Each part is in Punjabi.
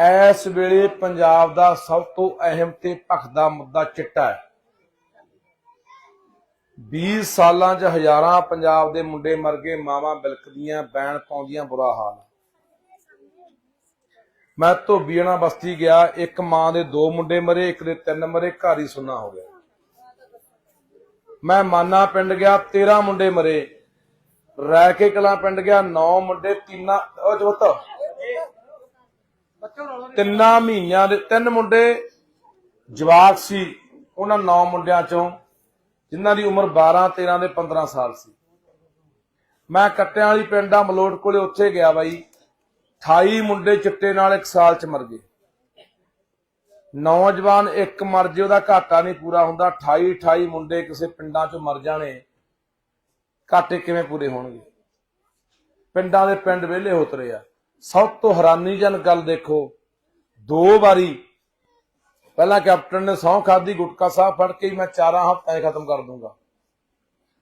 ਇਸ ਵੇਲੇ ਪੰਜਾਬ ਦਾ ਸਭ ਤੋਂ ਅਹਿਮ ਤੇ ਭਖਦਾ ਮੁੱਦਾ ਚਿੱਟਾ ਹੈ। 20 ਸਾਲਾਂ 'ਚ ਹਜ਼ਾਰਾਂ ਪੰਜਾਬ ਦੇ ਮੁੰਡੇ ਮਰ ਗਏ, ਮਾਵਾਂ ਬਿਲਕਦੀਆਂ ਬੈਣ ਪਾਉਂਦੀਆਂ ਬੁਰਾ ਹਾਲ। ਮੈਂ ਧੋਬੀਆਣਾ ਬਸਤੀ ਗਿਆ, ਇੱਕ ਮਾਂ ਦੇ ਦੋ ਮੁੰਡੇ ਮਰੇ, ਇੱਕ ਦੇ ਤਿੰਨ ਮਰੇ, ਘਰ ਹੀ ਸੁੰਨਾ ਹੋ ਗਿਆ। ਮੈਂ ਮਾਨਾ ਪਿੰਡ ਗਿਆ 13 ਮੁੰਡੇ ਮਰੇ। ਰਹਿ ਕੇ ਕਲਾ ਪਿੰਡ ਗਿਆ 9 ਮੁੰਡੇ, ਤਿੰਨਾਂ ਉਹ ਜਵਤ ਤਿੰਨਾਂ ਮਹੀਨਿਆਂ ਦੇ ਤਿੰਨ ਮੁੰਡੇ ਜਵਾਕ ਸੀ, ਉਹਨਾਂ 9 ਮੁੰਡਿਆਂ ਚੋਂ, ਜਿਨ੍ਹਾਂ ਦੀ ਉਮਰ 12 13 ਦੇ 15 ਸਾਲ ਸੀ। ਮੈਂ ਕੱਟਿਆਂ ਵਾਲੀ ਪਿੰਡਾ ਮਲੋਟ ਕੋਲੇ ਉੱਥੇ ਗਿਆ ਬਾਈ। 28 ਮੁੰਡੇ ਚਿੱਟੇ ਨਾਲ ਇੱਕ ਸਾਲ ਚ ਮਰ ਗਏ। ਨੌਜਵਾਨ ਇੱਕ ਮਰ ਜੇ, ਉਹਦਾ ਘਾਟਾ ਨਹੀਂ ਪੂਰਾ ਹੁੰਦਾ। 28 28 ਮੁੰਡੇ ਕਿਸੇ ਪਿੰਡਾਂ ਚੋਂ ਮਰ ਜਾਣੇ। ਘਾਟੇ ਕਿਵੇਂ ਪੂਰੇ ਹੋਣਗੇ? ਪਿੰਡਾਂ ਦੇ ਪਿੰਡ ਵਿਹਲੇ ਹੋਤਰੇ ਆ। ਸਭ ਤੋਂ ਹੈਰਾਨੀਜਨਕ ਗੱਲ ਦੇਖੋ, ਦੋ ਵਾਰੀ ਪਹਿਲਾਂ ਕੈਪਟਨ ਨੇ ਸਹੁੰ ਖਾਦੀ ਗੁਟਕਾ ਸਾਹਿਬ ਫੜ ਕੇ ਮੈਂ ਚਾਰਾਂ ਹਫ਼ਤਿਆਂ ਖਤਮ ਕਰ ਦੂੰਗਾ।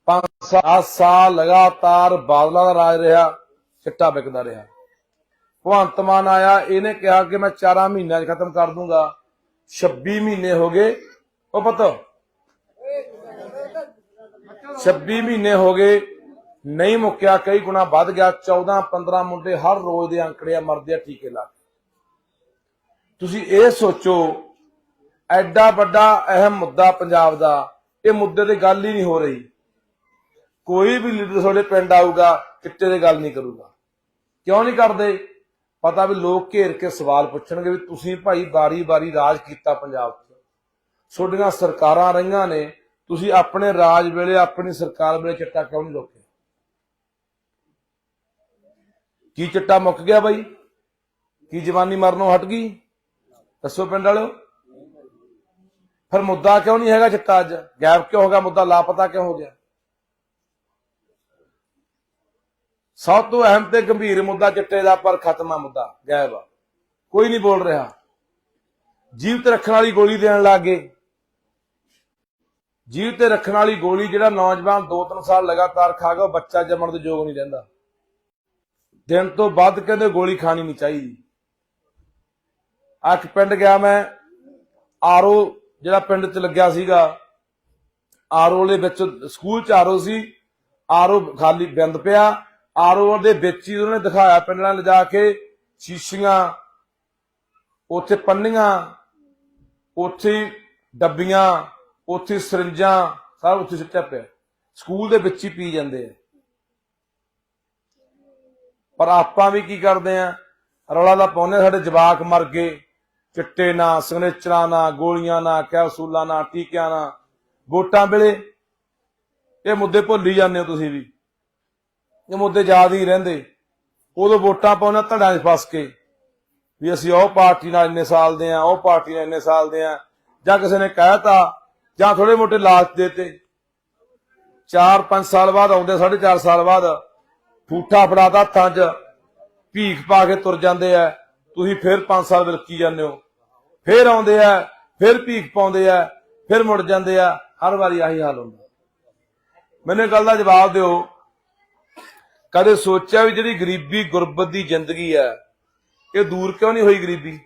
ਪੰਜ ਸਾਲ ਲਗਾਤਾਰ ਬਾਦਲਾਂ ਦਾ ਰਾਜ ਰਿਹਾ, ਚਿੱਟਾ ਵਿਕਦਾ ਰਿਹਾ। ਭਗਵੰਤ ਮਾਨ ਆਇਆ, ਇਹਨੇ ਕਿਹਾ ਕਿ ਮੈਂ ਚਾਰਾਂ ਮਹੀਨਿਆਂ 'ਚ ਖਤਮ ਕਰ ਦੂੰਗਾ। 26 ਮਹੀਨੇ ਹੋ ਗਏ, ਉਹ ਪਤਾ 26 ਮਹੀਨੇ ਹੋ ਗਏ ਨਹੀਂ ਮੁੱਕਿਆ, ਕਈ ਗੁਣਾ ਵੱਧ ਗਿਆ 14 15 ਮੁੰਡੇ ਹਰ ਰੋਜ਼ ਦੇ ਅੰਕੜੇ ਆ, ਮਰਦੇ ਆ ਟੀਕੇ ਲਾ ਤੁਸੀਂ ਇਹ ਸੋਚੋ, ਐਡਾ ਵੱਡਾ ਅਹਿਮ ਮੁੱਦਾ ਪੰਜਾਬ ਦਾ, ਇਹ ਮੁੱਦੇ ਤੇ ਗੱਲ ਹੀ ਨਹੀਂ ਹੋ ਰਹੀ। ਕੋਈ ਵੀ ਲੀਡਰ ਤੁਹਾਡੇ ਪਿੰਡ ਆਊਗਾ, ਕਿੱਤੇ ਦੇ ਗੱਲ ਨਹੀਂ ਕਰੂਗਾ। ਕਿਉਂ ਨਹੀਂ ਕਰਦੇ? ਪਤਾ ਵੀ ਲੋਕ ਘੇਰ ਕੇ ਸਵਾਲ ਪੁੱਛਣਗੇ ਵੀ ਤੁਸੀਂ ਭਾਈ ਬਾਰੀ-ਬਾਰੀ ਰਾਜ ਕੀਤਾ ਪੰਜਾਬ 'ਚ। ਤੁਹਾਡੀਆਂ ਸਰਕਾਰਾਂ ਰਹੀਆਂ ਨੇ, ਤੁਸੀਂ ਆਪਣੇ ਰਾਜ ਵੇਲੇ ਆਪਣੀ ਸਰਕਾਰ ਵੇਲੇ ਚਿੱਟਾ ਕਿਉਂ ਨਹੀਂ ਰੋਕਿਆ? ਕੀ ਚਿੱਟਾ ਮੁੱਕ ਗਿਆ ਬਾਈ? ਕੀ ਜਵਾਨੀ ਮਰਨੋਂ ਹਟ ਗਈ? ਦੱਸੋ ਪਿੰਡ ਵਾਲਿਓ। ਫਿਰ ਮੁੱਦਾ ਕਿਉਂ ਨਹੀਂ ਹੈਗਾ ਚਿੱਟਾ ਅੱਜ? ਗਾਇਬ ਕਿਉਂ ਹੋ ਗਿਆ? ਮੁੱਦਾ ਲਾਪਤਾ ਕਿਉਂ ਹੋ ਗਿਆ? ਸਭ ਤੋਂ ਅਹਿਮ ਤੇ ਗੰਭੀਰ ਮੁੱਦਾ ਚਿੱਟੇ ਦਾ, ਪਰ ਖਤਮਾ ਮੁੱਦਾ। ਗਾਇਬ ਕੋਈ ਨਹੀਂ ਬੋਲ ਰਿਹਾ। ਜੀਵਤ ਰੱਖਣ ਵਾਲੀ ਗੋਲੀ ਦੇਣ ਲੱਗੇ ਜੀਵ ਤੇ ਰੱਖਣ ਵਾਲੀ ਗੋਲੀ ਜਿਹੜਾ ਨੌਜਵਾਨ 2-3 ਸਾਲ ਲਗਾਤਾਰ ਖਾ ਗਿਆ, ਉਹ ਬੱਚਾ ਜੰਮਣ ਦੇ ਯੋਗ ਨਹੀਂ ਰਹਿੰਦਾ। ਦਿਨ ਤੋਂ ਵੱਧ ਕਹਿੰਦੇ ਗੋਲੀ ਖਾਣੀ ਨਹੀਂ ਚਾਹੀਦੀ। ਅੱਖ ਪਿੰਡ ਗਿਆ ਮੈਂ ਆਰੋ ਜਿਹੜਾ ਪਿੰਡ 'ਚ ਲੱਗਿਆ ਸੀਗਾ, ਆਰਓ ਦੇ ਵਿੱਚ ਸਕੂਲ 'ਚ ਆਰਓ ਸੀ, ਆਰਓ ਖਾਲੀ ਬੰਦ ਪਿਆ, ਆਰਓ ਦੇ ਵਿੱਚ ਹੀ ਉਹਨਾਂ ਨੇ ਦਿਖਾਇਆ ਪਿੰਡ ਨਾਲ ਲਿਜਾ ਕੇ, ਸ਼ੀਸ਼ੀਆਂ, ਉੱਥੇ ਪੰਨੀਆਂ, ਉੱਥੇ ਡੱਬੀਆਂ, ਉੱਥੇ ਸਰਿੰਜਾਂ ਸਭ ਉੱਥੇ ਸਿੱਟਿਆ ਪਿਆ। ਸਕੂਲ ਦੇ ਵਿੱਚ ਹੀ ਪੀ ਜਾਂਦੇ ਆ। ਪਰ ਆਪਾਂ ਵੀ ਕੀ ਕਰਦੇ ਆ? ਰੌਲਾ ਦਾ ਪਾਉਂਦੇ ਆ, ਸਾਡੇ ਜਵਾਕ ਮਰ ਗਏ। ਚਿੱਟੇ ਨਾ ਸਿਗਨੇਚਰਾਂ ਨਾ ਗੋਲੀਆਂ ਨਾ ਕੈਪਸੂਲਾਂ ਨਾ ਟੀਕਿਆਂ ਨਾ ਵੋਟਾਂ ਵੇਲੇ। ਇਹ ਮੁੱਦੇ ਭੁੱਲ ਜਾਂਦੇ ਹੋ ਤੁਸੀਂ ਵੀ। ਇਹ ਮੁੱਦੇ ਯਾਦ ਹੀ ਰਹਿੰਦੇ। ਉਦੋਂ ਵੋਟਾਂ ਪਾਉਣਾ ਧੜਾਂ 'ਚ ਫਸ ਕੇ ਵੀ ਅਸੀਂ ਉਹ ਪਾਰਟੀ ਨਾਲ ਇੰਨੇ ਸਾਲ ਦੇ ਆ ਉਹ ਪਾਰਟੀ ਨਾਲ ਇੰਨੇ ਸਾਲ ਦੇ ਆ। ਜਾਂ ਕਿਸੇ ਨੇ ਕਹਿਤਾ ਜਾਂ ਥੋੜੇ ਮੋਟੇ ਲਾਲਚ ਦੇਤੇ। 4-5 ਸਾਲ ਬਾਅਦ ਆਉਂਦੇ 4.5 ਸਾਲ ਬਾਅਦ ਠੂਠਾ ਫੜਾਦਾ 'ਚ ਭੀਖ ਪਾ ਕੇ ਤੁਰ ਜਾਂਦੇ ਆ ਤੁਸੀਂ ਫਿਰ 5 ਸਾਲ ਵਿਲਕੀ ਜਾਂਦੇ ਹੋ। ਫਿਰ ਆਉਂਦੇ ਆ ਫਿਰ ਭੀਖ ਪਾਉਂਦੇ ਆ ਫਿਰ ਮੁੜ ਜਾਂਦੇ ਆ ਹਰ ਵਾਰੀ ਆਹੀ ਹਾਲ ਹੁੰਦਾ। ਮੈਨੂੰ ਗੱਲ ਦਾ ਜਵਾਬ ਦਿਓ। ਕਦੇ ਸੋਚਿਆ ਵੀ ਜਿਹੜੀ ਗਰੀਬੀ ਗੁਰਬਤ ਦੀ ਜ਼ਿੰਦਗੀ ਹੈ ਇਹ ਦੂਰ ਕਿਉਂ ਨਹੀਂ ਹੋਈ ਗਰੀਬੀ?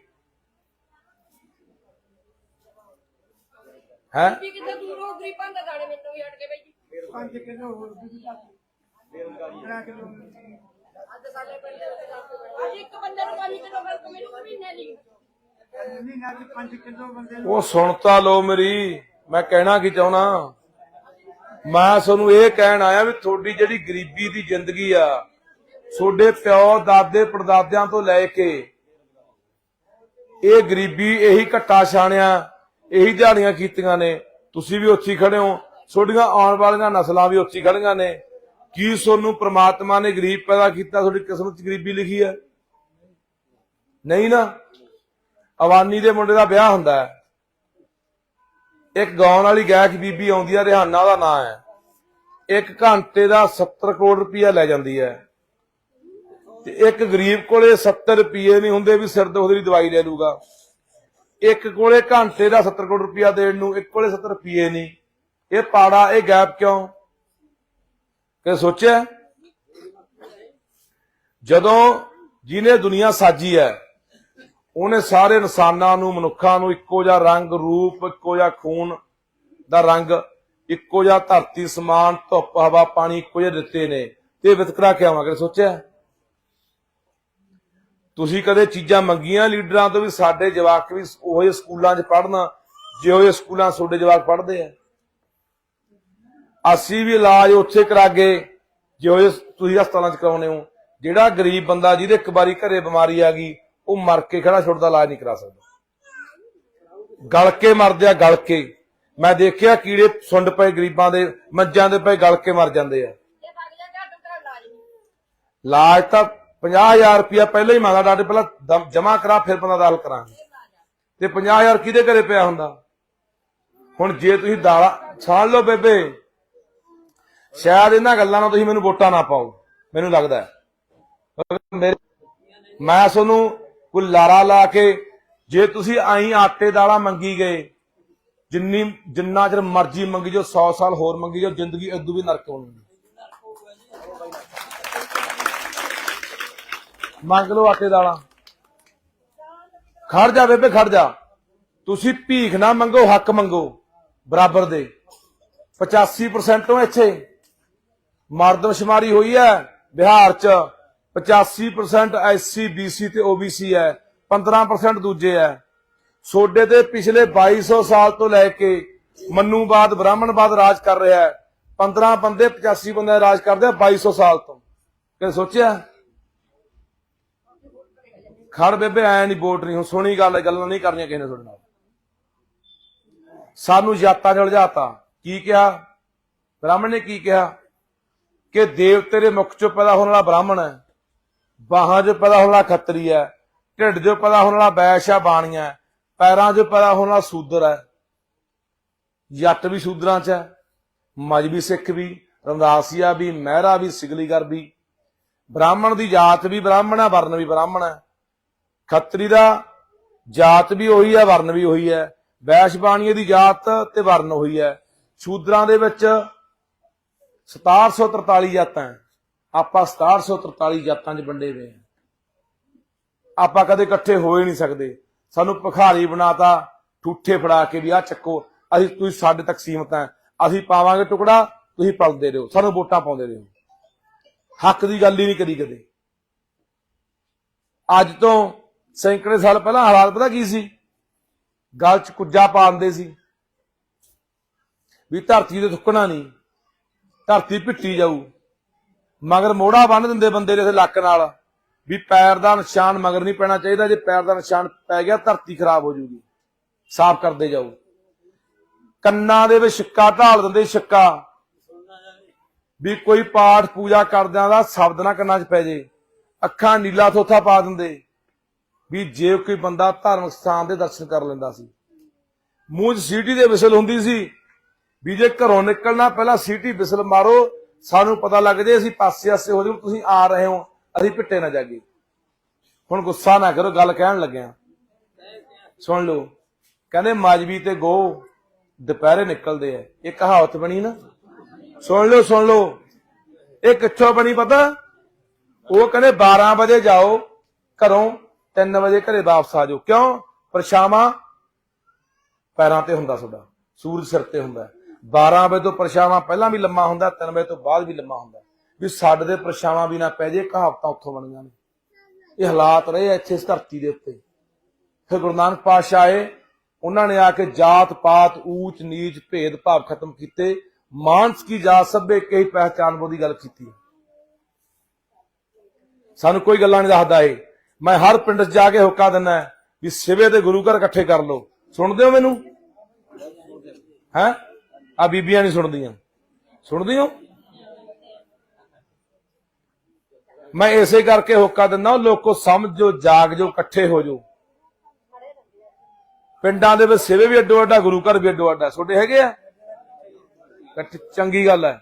ਹੈ? ਕਿੱਥੇ ਦੂਰ ਹੋ ਗਰੀਬਾਂ ਦਾ ਦਾਣੇ ਮੈਨੂੰ ਵੀ ਹਟ ਕੇ ਬਈ ਜੀ। ਪੰਜ ਕਿਲੋ ਹੋਰ ਵੀ ਘੱਟ ਤੇਰਾਂ ਕਿਲੋ ਅੱਧ ਅੱਜ ਇੱਕ ਬੰਦੇ ਨੂੰ 5 ਕਿਲੋ ਮਿਲ ਮੈਨੂੰ ਮਹੀਨੇ ਦੀ ਉਹ ਸੁਣ ਤਾਂ ਲਓ ਮੇਰੀ, ਮੈਂ ਕਹਿਣਾ ਕੀ ਚਾਹਣਾ ਮੈਂ ਤੁਹਾਨੂੰ ਇਹ ਕਹਿਣ ਆਇਆ ਵੀ ਤੁਹਾਡੀ ਜਿਹੜੀ ਗਰੀਬੀ ਦੀ ਜ਼ਿੰਦਗੀ ਆ, ਤੁਹਾਡੇ ਪਿਓ, ਦਾਦੇ, ਪੜਦਾਦਿਆਂ ਤੋਂ ਲੈ ਕੇ ਇਹ ਗਰੀਬੀ, ਇਹੀ ਘੱਟਾ ਛਾਣਿਆ, ਇਹੀ ਦਿਹਾੜੀਆਂ ਕੀਤੀਆਂ ਨੇ। ਤੁਸੀਂ ਵੀ ਉੱਥੇ ਖੜੇ ਹੋ। ਤੁਹਾਡੀਆਂ ਆਉਣ ਵਾਲੀਆਂ ਨਸਲਾਂ ਵੀ ਉੱਥੇ ਖੜੀਆਂ ਨੇ। ਕੀ ਤੁਹਾਨੂੰ ਪ੍ਰਮਾਤਮਾ ਨੇ ਗਰੀਬ ਪੈਦਾ ਕੀਤਾ, ਤੁਹਾਡੀ ਕਿਸਮਤ 'ਚ ਗਰੀਬੀ ਲਿਖੀ ਹੈ? ਨਹੀਂ ਨਾ। ਅਵਾਨੀ ਦੇ ਮੁੰਡੇ ਦਾ ਵਿਆਹ ਹੁੰਦਾ ਹੈ। ਇੱਕ ਗਾਉਣ ਵਾਲੀ ਗਾਇਕ ਬੀਬੀ ਆਉਂਦੀ ਆ ਰਿਹਾਨਾ ਉਹਦਾ ਨਾਂ ਹੈ। ਇੱਕ ਘੰਟੇ ਦਾ 70 ਕਰੋੜ ਰੁਪਇਆ ਲੈ ਜਾਂਦੀ ਹੈ। ਤੇ ਇੱਕ ਗਰੀਬ ਕੋਲੇ 70 ਰੁਪਏ ਨਹੀਂ ਹੁੰਦੇ ਵੀ ਸਿਰ ਦੁਖਦੀ ਦੀ ਦਵਾਈ ਲੈ ਲੂਗਾ। ਇੱਕ ਕੋਲੇ ਘੰਟੇ ਦਾ 70 ਕਰੋੜ ਰੁਪਇਆ ਦੇਣ ਨੂੰ, ਇੱਕ ਕੋਲੇ 70 ਰੁਪਏ ਨਹੀਂ। ਇਹ ਪਾੜਾ, ਇਹ ਗੈਪ ਕਿਉਂ? ਕਿ ਸੋਚਿਆ? ਜਦੋਂ ਜਿਹਨੇ ਦੁਨੀਆ ਸਾਜੀ ਹੈ, ਉਹਨੇ ਸਾਰੇ ਇਨਸਾਨਾਂ ਨੂੰ, ਮਨੁੱਖਾਂ ਨੂੰ ਇੱਕੋ ਜਿਹਾ ਰੰਗ, ਰੂਪ, ਇੱਕੋ ਜਿਹਾ ਖੂਨ ਦਾ ਰੰਗ, ਇੱਕੋ ਜਿਹਾ ਧਰਤੀ, ਸਮਾਨ, ਧੁੱਪ, ਹਵਾ, ਪਾਣੀ ਇੱਕੋ ਜਿਹੇ ਦਿੱਤੇ ਨੇ। ਤੇ ਵਿਤਕਰਾ ਕਿਉਂ ਆ ਕਦੇ ਸੋਚਿਆ? ਤੁਸੀਂ ਕਦੇ ਚੀਜ਼ਾਂ ਮੰਗੀਆਂ ਲੀਡਰਾਂ ਤੋਂ ਵੀ ਸਾਡੇ ਜਵਾਕ ਵੀ ਉਹੋ ਸਕੂਲਾਂ 'ਚ ਪੜ੍ਹਨਾ? ਜਿਹੋ ਜਿਹੇ ਸਕੂਲਾਂ ਤੁਹਾਡੇ ਜਵਾਕ ਪੜ੍ਹਦੇ ਆ? ਅਸੀਂ ਵੀ ਇਲਾਜ ਉੱਥੇ ਕਰਾਗੇ ਜਿਹੋ ਜਿਹੇ ਤੁਸੀਂ ਹਸਪਤਾਲਾਂ 'ਚ ਕਰਾਉਨੇ ਹੋ, ਜਿਹੜਾ ਗਰੀਬ ਬੰਦਾ ਜਿਹਦੇ ਇੱਕ ਵਾਰੀ ਘਰੇ ਬਿਮਾਰੀ ਆ ਗਈ, ਉਹ ਮਰ ਕੇ ਖੜਾ ਛੁੱਟਦਾ ਇਲਾਜ ਨਹੀਂ ਕਰਾ ਸਕਦਾ। ਗਲ ਕੇ ਮਰਦੇ ਆ ਗਲ ਕੇ। ਮੈਂ ਦੇਖਿਆ ਕੀੜੇ ਸੁੰਡ ਪਏ ਗਰੀਬਾਂ ਦੇ, ਮੱਝਾਂ ਦੇ ਪਏ ਗਲ ਕੇ ਮਰ ਜਾਂਦੇ ਆ। ਇਲਾਜ ਨਹੀਂ ਇਲਾਜ ਤਾਂ 50000 ਰੁਪਇਆ ਪਹਿਲਾਂ ਹੀ ਮੰਗਦਾ, ਡਾਕਟਰ ਪਹਿਲਾਂ ਜਮਾ ਕਰਾ, ਫਿਰ ਬੰਦਾ ਦਾਲ ਕਰਾਂਗੇ। ਤੇ 50000 ਕਿਹਦੇ ਘਰੇ ਪਿਆ ਹੁੰਦਾ? ਹੁਣ ਜੇ ਤੁਸੀਂ ਦਾਲਾ, ਛਾਣ ਲਓ ਬੇਬੇ। ਸ਼ਾਇਦ ਇਹਨਾਂ ਗੱਲਾਂ ਨਾਲ ਤੁਸੀਂ ਮੈਨੂੰ ਵੋਟਾਂ ਨਾ ਪਾਓ, ਮੈਨੂੰ ਲੱਗਦਾ ਹੈ। ਮੈਂ ਤੁਹਾਨੂੰ ਕੋਈ ਲਾਰਾ ਲਾ ਕੇ ਜੇ ਤੁਸੀਂ ਆਈ ਆਟੇ ਦਾਲਾਂ ਮੰਗੀ ਗਏ, ਜਿੰਨੀ ਜਿੰਨਾ ਚਿਰ ਮਰਜ਼ੀ ਮੰਗੀ ਜੋ 100 ਸਾਲ ਹੋਰ ਮੰਗੀ ਜੋ ਜ਼ਿੰਦਗੀ ਇਦੋਂ ਵੀ ਨਰਕ ਹੋਣੀ। ਮੰਗ ਲਓ ਆਟੇ ਦਾਲਾਂ। ਖੜ ਜਾ ਬੇਬੇ, ਖੜ ਜਾ। ਤੁਸੀਂ ਭੀਖ ਨਾ ਮੰਗੋ, ਹੱਕ ਮੰਗੋ, ਬਰਾਬਰ ਦੇ। 85% ਤੋਂ ਇੱਥੇ। ਮਰਦਮਸ਼ੁਮਾਰੀ ਹੋਈ ਹੈ। ਬਿਹਾਰ ਚ 85% ਐਸਸੀ ਬੀਸੀ ਤੇ ਓਬੀਸੀ ਹੈ। 15% ਦੂਜੇ ਹੈ। ਸੋਡੇ ਤੇ ਪਿਛਲੇ 2200 ਸਾਲ ਤੋਂ ਲੈ ਕੇ ਮੰਨੂਵਾਦ, ਬ੍ਰਾਹਮਣਵਾਦ ਰਾਜ ਕਰ ਰਿਹਾ ਹੈ। 15 ਬੰਦੇ 85 ਬੰਦੇ ਰਾਜ ਕਰਦੇ ਆ 2200 ਸਾਲ ਤੋਂ। ਕਿ ਸੋਚਿਆ? ਖੜ ਬੇਬੇ, ਐ ਨਹੀਂ ਵੋਟ ਨਹੀਂ, ਹੁਣ ਸੋਹਣੀ ਗੱਲ ਗੱਲਾਂ ਨਹੀਂ ਕਰਨੀਆਂ ਕਿਸੇ ਨੇ ਤੁਹਾਡੇ ਨਾਲ। ਸਾਨੂੰ ਜਾਤਾਂ ਚ ਉਲਝਾਤਾ ਕੀ ਕਿਹਾ? ਬ੍ਰਾਹਮਣ ਨੇ ਕੀ ਕਿਹਾ? ਕਿ ਦੇਵਤੇ ਦੇ ਮੁਖ ਚੋਂ ਪੈਦਾ ਹੋਣ ਵਾਲਾ ਬ੍ਰਾਹਮਣ ਹੈ, ਬਾਹਾਂ ਚ ਪੈਦਾ ਹੋਣ ਵਾਲਾ ਖੱਤਰੀ ਹੈ, ਢਿੱਡ ਚ ਪੈਦਾ ਹੋਣ ਵਾਲਾ ਬੈਸ਼ ਆ ਬਾਣੀਆਂ ਪੈਰਾਂ ਚ ਪੈਦਾ ਹੋਣ ਵਾਲਾ ਸੂਦਰ ਹੈ। ਜੱਟ ਵੀ ਸੂਦਰਾਂ 'ਚ ਹੈ ਮਜਬੀ ਸਿੱਖ ਵੀ ਰਮਦਾਸੀਆ ਵੀ, ਮਹਿਰਾ ਵੀ, ਸਿਗਲੀਗਰ ਵੀ। ਬ੍ਰਾਹਮਣ ਦੀ ਜਾਤ ਵੀ ਬ੍ਰਾਹਮਣ ਹੈ ਵਰਨ ਵੀ ਬ੍ਰਾਹਮਣ ਹੈ। ਖੱਤਰੀ ਦਾ ਜਾਤ ਵੀ ਉਹੀ ਹੈ ਵਰਨ ਵੀ ਉਹੀ ਹੈ। ਵੈਸ਼ ਬਾਣੀਏ ਦੀ ਜਾਤ ਤੇ ਵਰਨ ਉਹੀ ਹੈ। ਸ਼ੂਦਰਾਂ ਦੇ ਵਿੱਚ 1743 ਜਾਤਾਂ ਹੈ। ਆਪਾਂ 1743 ਜਾਤਾਂ 'ਚ ਵੰਡੇ ਹੋਏ ਹਾਂ। ਆਪਾਂ ਕਦੇ ਇਕੱਠੇ ਹੋ ਹੀ ਨਹੀਂ ਸਕਦੇ। ਸਾਨੂੰ ਭਿਖਾਰੀ ਬਣਾਤਾ, ਠੂਠੇ ਫੜਾ ਕੇ ਵੀ ਆ ਚੱਕੋ, ਅਸੀਂ ਤੁਸੀਂ ਸਾਡੇ ਤੱਕ ਸੀਮਤ ਹੈ। ਅਸੀਂ ਪਾਵਾਂਗੇ ਟੁਕੜਾ, ਤੁਸੀਂ ਪਲਦੇ ਰਹੋ। ਸਾਨੂੰ ਵੋਟਾਂ ਪਾਉਂਦੇ ਰਹੋ। ਹੱਕ ਦੀ ਗੱਲ ਹੀ ਨਹੀਂ ਕਰੀ ਕਦੇ। ਅੱਜ ਤੋਂ ਸੈਂਕੜੇ ਸਾਲ ਪਹਿਲਾਂ ਹਾਲਾਤ ਪਤਾ ਕੀ ਸੀ? ਗਲ ਚ ਕੁੱਜਾ ਪਾਉਂਦੇ ਸੀ। ਵੀ ਧਰਤੀ ਤੇ ਥੁੱਕਣਾ ਨਹੀਂ। ਧਰਤੀ ਪਿੱਟੀ ਜਾਊ। ਮਗਰ ਮੋੜਾ ਬੰਨ ਦਿੰਦੇ ਬੰਦੇ ਦੇ ਲੱਕ ਨਾਲ। ਵੀ ਪੈਰ ਦਾ ਨਿਸ਼ਾਨ ਮਗਰ ਨਹੀਂ ਪੈਣਾ ਚਾਹੀਦਾ, ਜੇ ਪੈਰ ਦਾ ਨਿਸ਼ਾਨ ਪੈ ਗਿਆ, ਧਰਤੀ ਖਰਾਬ ਹੋ ਜੂਗੀ ਸਾਫ਼ ਕਰਦੇ ਜਾਓ ਕੰਨਾਂ ਦੇ ਵਿੱਚ ਛਿੱਕਾ ਢਾਲ ਦਿੰਦੇ ਛਿੱਕਾ। ਵੀ ਕੋਈ ਪਾਠ ਪੂਜਾ ਕਰਦਿਆਂ ਦਾ ਸ਼ਬਦ ਨਾ ਕੰਨਾਂ 'ਚ ਪੈ ਜੇ। ਅੱਖਾਂ ਨੀਲਾ ਥੋਥਾ ਪਾ ਦਿੰਦੇ। ਵੀ ਜੇ ਕੋਈ ਬੰਦਾ ਧਾਰਮਿਕ ਸਥਾਨ ਦੇ ਦਰਸ਼ਨ ਕਰ ਲੈਂਦਾ ਸੀ। ਮੂੰਹ 'ਚ ਸੀਟੀ ਦੇ ਵਿਸਲ ਹੁੰਦੀ ਸੀ। ਵੀ ਜੇ ਘਰੋਂ ਨਿਕਲਣਾ, ਪਹਿਲਾਂ ਸੀਟੀ ਵਿਸਲ ਮਾਰੋ, ਸਾਨੂੰ ਪਤਾ ਲੱਗ ਜੇ ਅਸੀਂ ਪਾਸੇ ਆਸੇ ਹੋ ਜਾਓ, ਤੁਸੀਂ ਆ ਰਹੇ ਹੋ, ਅਸੀਂ ਪਿੱਟੇ ਨਾ ਜਾਗੇ ਹੁਣ ਗੁੱਸਾ ਨਾ ਕਰੋ, ਗੱਲ ਕਹਿਣ ਲੱਗਿਆ। ਸੁਣ ਲਓ, ਕਹਿੰਦੇ ਮਾਜਵੀ ਤੇ ਗੋ, ਦੁਪਹਿਰੇ ਨਿਕਲਦੇ ਆ। ਇਹ ਕਹਾਵਤ ਬਣੀ ਨਾ। ਸੁਣ ਲਓ ਸੁਣ ਲਓ। ਇਹ ਕਿੱਥੋਂ ਬਣੀ ਪਤਾ? ਉਹ ਕਹਿੰਦੇ 12 ਵਜੇ ਜਾਓ, ਘਰੋਂ 3 ਵਜੇ ਘਰੇ ਵਾਪਸ ਆ ਜਾਓ। ਕਿਉਂ? ਪਰਛਾਵਾਂ ਪੈਰਾਂ ਤੇ ਹੁੰਦਾ ਤੁਹਾਡਾ, ਸੂਰਜ ਸਿਰ ਤੇ ਹੁੰਦਾ। 12 ਵਜੇ ਤੋਂ ਪਰਛਾਵਾਂ ਪਹਿਲਾਂ ਵੀ ਲੰਮਾ ਹੁੰਦਾ 3 ਵਜੇ ਤੋਂ ਬਾਅਦ ਵੀ ਲੰਮਾ ਹੁੰਦਾ। ਵੀ ਸਾਡੇ ਦੇ ਪਰਛਾਵਾਂ ਵੀ ਨਾ ਪੈ ਜੇ, ਕਹਾਵਤਾਂ ਉੱਥੋਂ ਬਣੀਆਂ ਨੇ ਇਹ ਹਾਲਾਤ ਰਹੇ ਇੱਥੇ ਇਸ ਧਰਤੀ ਦੇ ਉੱਤੇ। ਫਿਰ ਗੁਰੂ ਨਾਨਕ ਪਾਤਸ਼ਾਹ ਆਏ, ਉਹਨਾਂ ਨੇ ਆ ਕੇ ਜਾਤ ਪਾਤ, ਊਚ, ਨੀਚ, ਭੇਦ ਭਾਵ ਖਤਮ ਕੀਤੇ। ਮਾਨਸ ਕੀ ਜਾਤ ਸਭੇ ਕਈ ਪਹਿਚਾਨ ਬੋ ਗੱਲ ਕੀਤੀ ਸਾਨੂੰ ਕੋਈ ਗੱਲਾਂ ਨਹੀਂ ਦੱਸਦਾ ਏ ਮੈਂ ਹਰ ਪਿੰਡ 'ਚ ਜਾ ਕੇ ਹੁੱਕਾ ਦਿੰਦਾ ਵੀ ਸਿਵੇ ਦੇ ਗੁਰੂ ਘਰ ਇਕੱਠੇ ਕਰ ਲਓ। ਸੁਣਦੇ ਹੋ ਮੈਨੂੰ? ਹੈ? ਆ ਬੀਬੀਆਂ ਨਹੀਂ ਸੁਣਦੀਆਂ। ਸੁਣਦੀ ਹੋ? ਮੈਂ ਇਸੇ ਕਰਕੇ ਹੋਕਾ ਦਿੰਦਾ ਲੋਕੋ ਸਮਝੋ ਜਾਗ ਜੋ ਇਕੱਠੇ ਹੋ ਜੋ ਪਿੰਡਾਂ ਦੇ ਵਿੱਚ ਸਿਵੇ ਵੀ ਅੱਡੋ ਅੱਡਾ, ਗੁਰੂ ਘਰ ਵੀ ਅੱਡੋ ਅੱਡਾ। ਛੋਟੇ ਹੈਗੇ ਆ? ਚੰਗੀ ਗੱਲ ਹੈ।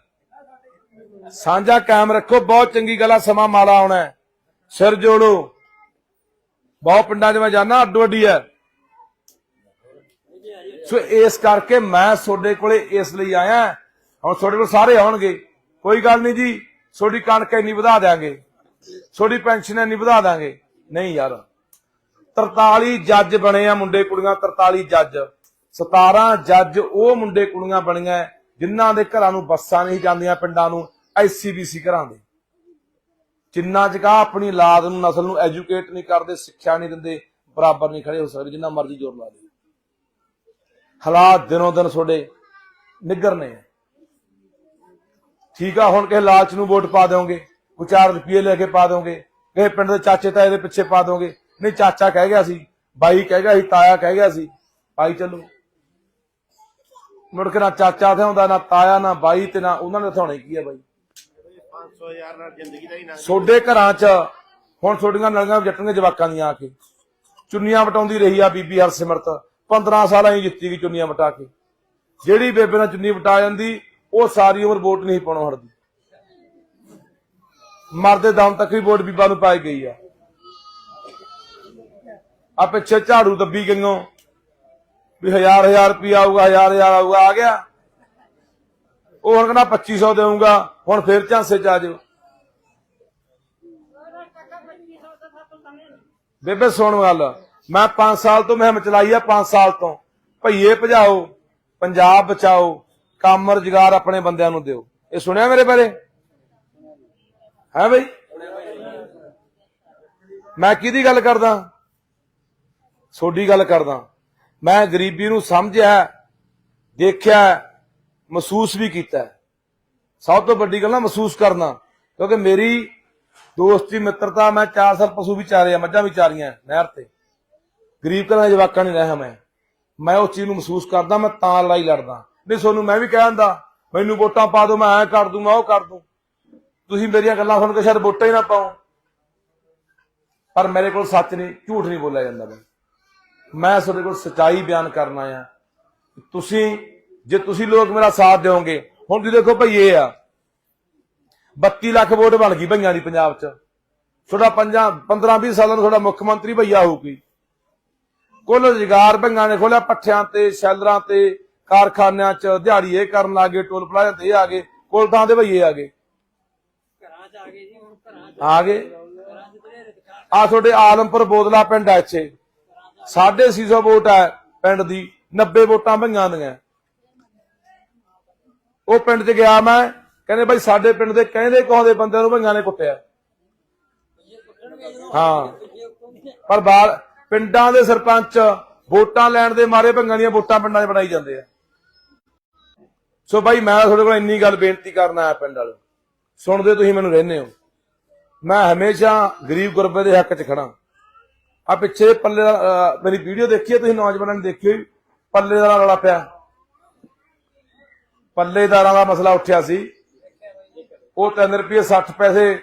ਸਾਂਝਾ ਕਾਇਮ ਰੱਖੋ, ਬਹੁਤ ਚੰਗੀ ਗੱਲ ਆ, ਸਮਾਂ ਮਾੜਾ ਆਉਣਾ ਸਿਰ ਜੋੜੋ। ਬਹੁਤ ਪਿੰਡਾਂ 'ਚ ਮੈਂ ਜਾਣਾ ਅੱਡੋ ਅੱਡੀ ਹੈ। ਸੋ ਇਸ ਕਰਕੇ ਮੈਂ ਤੁਹਾਡੇ ਕੋਲੇ ਇਸ ਲਈ ਆਇਆ। ਹੁਣ ਤੁਹਾਡੇ ਕੋਲ ਸਾਰੇ ਆਉਣਗੇ। ਕੋਈ ਗੱਲ ਨਹੀਂ ਜੀ, ਤੁਹਾਡੀ ਕਣਕ ਇੰਨੀ ਵਧਾ ਦਿਆਂਗੇ। ਤੁਹਾਡੀ ਪੈਨਸ਼ਨ ਇੰਨੀ ਵਧਾ ਦਾਂਗੇ ਨਹੀਂ ਯਾਰ 43 ਜੱਜ ਬਣੇ ਆ ਮੁੰਡੇ ਕੁੜੀਆਂ 43 ਜੱਜ। 17 ਜੱਜ ਉਹ ਮੁੰਡੇ ਕੁੜੀਆਂ ਬਣੀਆਂ ਜਿਨ੍ਹਾਂ ਦੇ ਘਰਾਂ ਨੂੰ ਬੱਸਾਂ ਨਹੀਂ ਜਾਂਦੀਆਂ ਪਿੰਡਾਂ ਨੂੰ ਐਸਸੀਬੀਸੀ ਘਰਾਂ ਦੇ। ਜਿੰਨਾ ਜਗਾ ਆਪਣੀ ਔਲਾਦ ਨੂੰ, ਨਸਲ ਨੂੰ ਐਜੂਕੇਟ ਨਹੀਂ ਕਰਦੇ, ਸਿੱਖਿਆ ਨਹੀਂ ਦਿੰਦੇ, ਬਰਾਬਰ ਨਹੀਂ ਖੜੇ ਹੋ ਸਕਦੇ, ਜਿੰਨਾ ਮਰਜ਼ੀ ਜ਼ੋਰ ਲਾ ਦੇ ਹਾਲਾਤ ਦਿਨੋਂ ਦਿਨ ਤੁਹਾਡੇ ਨਿੱਗਰਨੇ ਆ ਠੀਕ ਆ, ਹੁਣ ਕਿਸੇ ਲਾਲਚ ਨੂੰ ਵੋਟ ਪਾ ਦਿਓਗੇ, ਕੋਈ 4 ਰੁਪਏ ਲੈ ਕੇ ਪਾ ਦਿਓਗੇ, ਕਿਸੇ ਪਿੰਡ ਦੇ ਚਾਚੇ ਤਾਏ ਦੇ ਪਿੱਛੇ ਪਾ ਦਿਓਗੇ। ਨਹੀਂ, ਚਾਚਾ ਕਹਿ ਗਿਆ ਸੀ, ਬਾਈ ਕਹਿ ਗਿਆ ਸੀ, ਤਾਇਆ ਕਹਿ ਗਿਆ ਸੀ ਪਾਈ ਚੱਲੋ। ਮੁੜ ਕੇ ਨਾ ਚਾਚਾ ਤੇ ਹੁੰਦਾ ਨਾ ਤਾਇਆ, ਨਾ ਬਾਈ ਤੇ ਨਾ ਉਹਨਾਂ ਨੇ ਥਾਉਣੇ ਕੀ ਆ ਬਾਈ? 500 ਨਾਲ ਜ਼ਿੰਦਗੀ ਦਾ ਹੀ ਨਾ ਛੋਡੇ ਘਰਾਂ 'ਚ ਹੁਣ ਛੋਡੀਆਂ ਨਲੀਆਂ ਜੱਟਣਗੇ ਜਵਾਕਾਂ ਦੀਆਂ ਆ ਕੇ। ਚੁੰਨੀਆਂ ਵਟਾਉਂਦੀ ਰਹੀ ਆ ਬੀਬੀ ਹਰਸਿਮਰਤ। 15 ਸਾਲਾਂ ਹੀ ਜਿੱਤੀ ਗਈ ਚੁੰਨੀਆਂ ਵਟਾ ਕੇ। ਜਿਹੜੀ ਬੇਬੇ ਨਾਲ ਚੁੰਨੀ ਵਟਾ ਜਾਂਦੀ, ਉਹ ਸਾਰੀ ਉਮਰ ਵੋਟ ਨਹੀਂ ਪਾਉਣੋਂ ਹਟਦੀ। ਮਰਦੇ ਦਮ ਤੱਕ ਵੀ ਵੋਟ ਬੀਬਾ ਨੂੰ ਪਾਈ ਗਈ ਆ। ਆ ਪਿੱਛੇ ਝਾੜੂ ਦੱਬੀ ਗਈਆਂ। ਵੀ ਹਜ਼ਾਰ ਹਜ਼ਾਰ ਰੁਪਿਆ ਆਊਗਾ, ਹਜ਼ਾਰ ਹਜ਼ਾਰ ਆਊਗਾ, ਆ ਗਿਆ। ਉਹ ਹੁਣ ਕਹਿੰਦਾ 2500 ਦੇਊਗਾ, ਹੁਣ ਫੇਰ ਝਾਂਸੇ ਚ ਆ ਜਾਓ ਬੇਬੇ, ਸੁਣ ਗੱਲ। ਮੈਂ 5 ਸਾਲ ਤੋਂ ਮਹਿਮ ਚਲਾਈ ਆ 5 ਸਾਲ ਤੋਂ। ਭਈਏ ਭਜਾਓ, ਪੰਜਾਬ ਬਚਾਓ, ਕੰਮ ਰੁਜ਼ਗਾਰ ਆਪਣੇ ਬੰਦਿਆਂ ਨੂੰ ਦਿਓ। ਇਹ ਸੁਣਿਆ ਮੇਰੇ ਬਾਰੇ? ਹੈ ਬਈ? ਮੈਂ ਕਿਹਦੀ ਗੱਲ ਕਰਦਾ? ਛੋਡੀ ਗੱਲ ਕਰਦਾ। ਮੈਂ ਗਰੀਬੀ ਨੂੰ ਸਮਝਿਆ, ਦੇਖਿਆ, ਮਹਿਸੂਸ ਵੀ ਕੀਤਾ। ਸਭ ਤੋਂ ਵੱਡੀ ਗੱਲ ਨਾ ਮਹਿਸੂਸ ਕਰਨਾ। ਕਿਉਂਕਿ ਮੇਰੀ ਦੋਸਤੀ, ਮਿੱਤਰਤਾ, ਮੈਂ 4 ਸਾਲ ਪਸ਼ੂ ਵੀ ਚਾਰੇ ਆ, ਮੱਝਾਂ ਵੀ ਚਾਰੀਆਂ ਨਹਿਰ ਤੇ। ਗਰੀਬ ਘਰਾਂ ਦੇ ਜਵਾਕਾਂ ਨਹੀਂ ਰਿਹਾ ਮੈਂ ਮੈਂ ਉਸ ਚੀਜ਼ ਨੂੰ ਮਹਿਸੂਸ ਕਰਦਾ, ਮੈਂ ਤਾਂ ਲੜਾਈ ਲੜਦਾ। ਨਹੀਂ ਤੁਹਾਨੂੰ ਮੈਂ ਵੀ ਕਹਿ ਦਿੰਦਾ, ਮੈਨੂੰ ਵੋਟਾਂ ਪਾ ਦਿਓ, ਮੈਂ ਐ ਕਰ ਦੂੰ, ਮੈਂ ਉਹ ਕਰ ਦੂੰ। ਤੁਸੀਂ ਮੇਰੀਆਂ ਗੱਲਾਂ ਸੁਣ ਕੇ ਸ਼ਾਇਦ ਵੋਟਾਂ ਹੀ ਨਾ ਪਾਓ। ਪਰ ਮੇਰੇ ਕੋਲ ਸੱਚ ਨਹੀਂ, ਝੂਠ ਨਹੀਂ ਬੋਲਿਆ ਜਾਂਦਾ ਬਈ। ਮੈਂ ਤੁਹਾਡੇ ਕੋਲ ਸਚਾਈ ਬਿਆਨ ਕਰਨਾ ਆ ਤੁਸੀਂ, ਜੇ ਤੁਸੀਂ ਲੋਕ ਮੇਰਾ ਸਾਥ ਦਿਓਗੇ, ਹੁਣ ਤੁਸੀਂ ਦੇਖੋ ਭਈ ਇਹ ਆ। 32 ਲੱਖ ਵੋਟ ਬਣ ਗਈ ਭਈਆਂ ਦੀ ਪੰਜਾਬ 'ਚ। ਤੁਹਾਡਾ 5 15 20 ਸਾਲਾਂ ਨੂੰ ਤੁਹਾਡਾ ਮੁੱਖ ਮੰਤਰੀ ਭਈਆ ਹੋਊਗੀ। ਕੁੱਲ ਰੁਜ਼ਗਾਰ ਭਈਆਂ ਨੇ ਖੋਲਿਆ ਪੱਠਿਆਂ ਤੇ ਸ਼ੈਲਰਾਂ ਤੇ ਕਾਰਖਾਨਿਆਂ 'ਚ। ਦਿਹਾੜੀ ਇਹ ਕਰਨ ਲੱਗੇ ਟੋਲ ਪਲਾਜ਼ਾ ਤੇ ਆ ਗਏ। ਕੁੱਲ ਥਾਂ ਤੇ ਭਈਏ ਆ ਗਏ। ਆ ਗਏ ਆ ਤੁਹਾਡੇ ਆਲਮਪੁਰ ਬੋਦਲਾ ਪਿੰਡ ਆ ਇੱਥੇ। 650 ਵੋਟ ਹੈ ਪਿੰਡ ਦੀ 90 ਵੋਟਾਂ ਭਈਆਂ ਦੀਆਂ। ਉਹ ਪਿੰਡ 'ਚ ਗਿਆ ਮੈਂ ਕਹਿੰਦੇ ਭਾਈ ਸਾਡੇ ਪਿੰਡ ਦੇ ਕਹਿੰਦੇ ਕਹਾਉਂਦੇ ਬੰਦਿਆਂ ਨੂੰ ਭਈਆਂ ਨੇ ਕੁੱਟਿਆ। ਹਾਂ। ਪਰ ਬਾਲ ਪਿੰਡਾਂ ਦੇ ਸਰਪੰਚ ਵੋਟਾਂ ਲੈਣ ਦੇ ਮਾਰੇ ਭੰਗਾਂ ਦੀਆਂ ਵੋਟਾਂ ਪਿੰਡਾਂ 'ਚ ਬਣਾਈ ਜਾਂਦੇ ਆ। ਸੋ ਬਾਈ, ਮੈਂ ਤੁਹਾਡੇ ਕੋਲ ਇੰਨੀ ਗੱਲ ਬੇਨਤੀ ਕਰਨ ਆਇਆ ਪਿੰਡ ਵਾਲੇ ਸੁਣਦੇ ਤੁਸੀਂ ਮੈਨੂੰ ਰਹਿੰਦੇ ਹੋ। ਮੈਂ ਹਮੇਸ਼ਾ ਗਰੀਬ ਗੁਰਬੇ ਦੇ ਹੱਕ 'ਚ ਖੜਾ ਆ ਪਿੱਛੇ ਪੱਲੇ ਦਾ ਮੇਰੀ ਵੀਡੀਓ ਦੇਖੀ ਹੈ ਤੁਸੀਂ, ਨੌਜਵਾਨਾਂ ਨੇ ਦੇਖੀ ਹੋਈ? ਪੱਲੇ ਦਾ ਰੌਲਾ ਪਿਆ। ਪੱਲੇਦਾਰਾਂ ਦਾ ਮਸਲਾ ਉੱਠਿਆ ਸੀ। ਉਹ 3 ਰੁਪਏ 60 ਪੈਸੇ